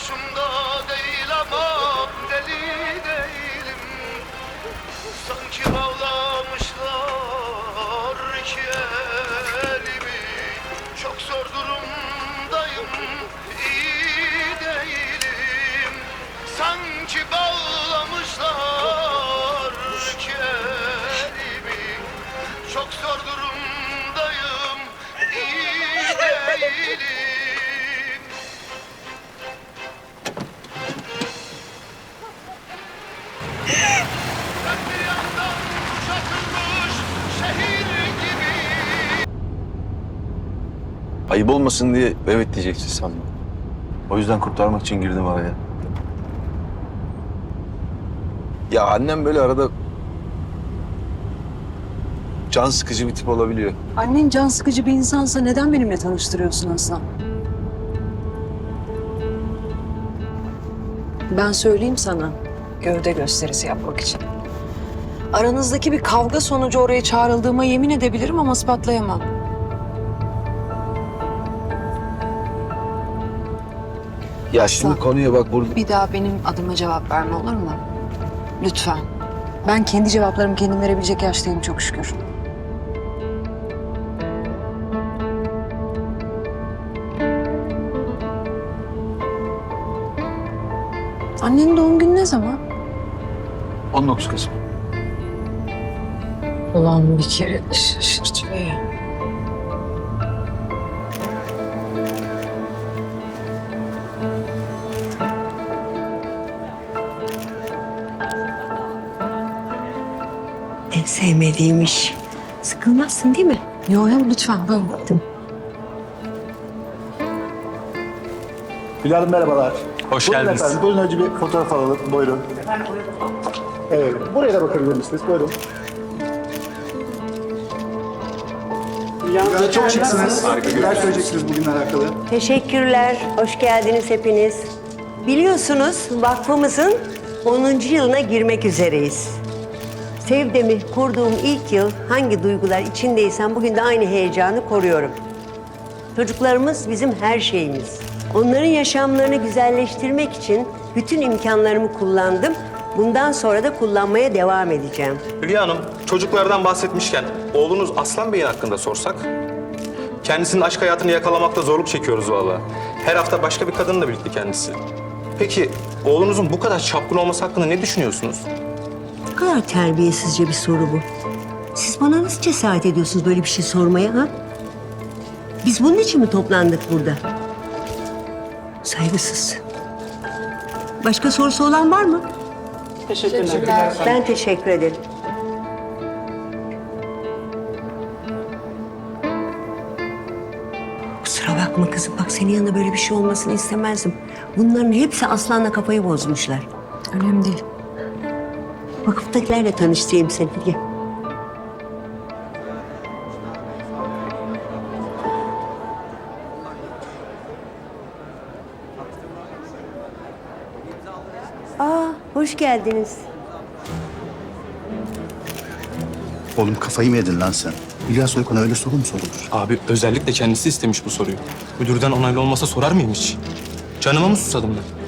Aklım başımda değil ama deli değilim. Sanki bağlamışlar Ayıp olmasın diye evet diyeceksin sandım. O yüzden kurtarmak için girdim araya. Ya annem böyle arada can sıkıcı bir tip olabiliyor. Annen can sıkıcı bir insansa neden benimle tanıştırıyorsun Aslan? Ben söyleyeyim sana gövde gösterisi yapmak için. Aranızdaki bir kavga sonucu oraya çağrıldığıma yemin edebilirim ama ispatlayamam. Ya şimdi ol. konuya bak burada. Bir daha benim adıma cevap verme olur mu? Lütfen. Ben kendi cevaplarımı kendim verebilecek yaştayım çok şükür. Annenin doğum günü ne zaman? 19 Kasım. Ulan bir kere de şaşırtıyor ya. Sevmediğim iş. Sıkılmazsın değil mi? Yo yo lütfen buyurun. Bilal Hanım merhabalar. Hoş Buyurun geldiniz. efendim. Buyurun önce bir fotoğraf alalım. Buyurun. Evet. Buraya da bakabilir misiniz? Buyurun. Bilal çok şıksınız. Neler söyleyeceksiniz bugünle alakalı? Teşekkürler. Hoş geldiniz hepiniz. Biliyorsunuz vakfımızın 10. yılına girmek üzereyiz. Sevdem'i kurduğum ilk yıl hangi duygular içindeysem bugün de aynı heyecanı koruyorum. Çocuklarımız bizim her şeyimiz. Onların yaşamlarını güzelleştirmek için bütün imkanlarımı kullandım. Bundan sonra da kullanmaya devam edeceğim. Hülya Hanım, çocuklardan bahsetmişken oğlunuz Aslan Bey'in hakkında sorsak? Kendisinin aşk hayatını yakalamakta zorluk çekiyoruz vallahi. Her hafta başka bir kadınla birlikte kendisi. Peki oğlunuzun bu kadar çapkın olması hakkında ne düşünüyorsunuz? Ne kadar terbiyesizce bir soru bu. Siz bana nasıl cesaret ediyorsunuz böyle bir şey sormaya ha? Biz bunun için mi toplandık burada? Saygısız. Başka sorusu olan var mı? Teşekkürler. Ben teşekkür ederim. Kusura bakma kızım. Bak senin yanında böyle bir şey olmasını istemezdim. Bunların hepsi Aslan'la kafayı bozmuşlar. Önemli değil. Vakıftakilerle tanıştırayım seni. Gel. Aa, hoş geldiniz. Oğlum kafayı mı yedin lan sen? Hülya Soykan'a öyle soru mu sorulur? Abi özellikle kendisi istemiş bu soruyu. Müdürden onaylı olmasa sorar mıyım hiç? Canıma mı susadım ben?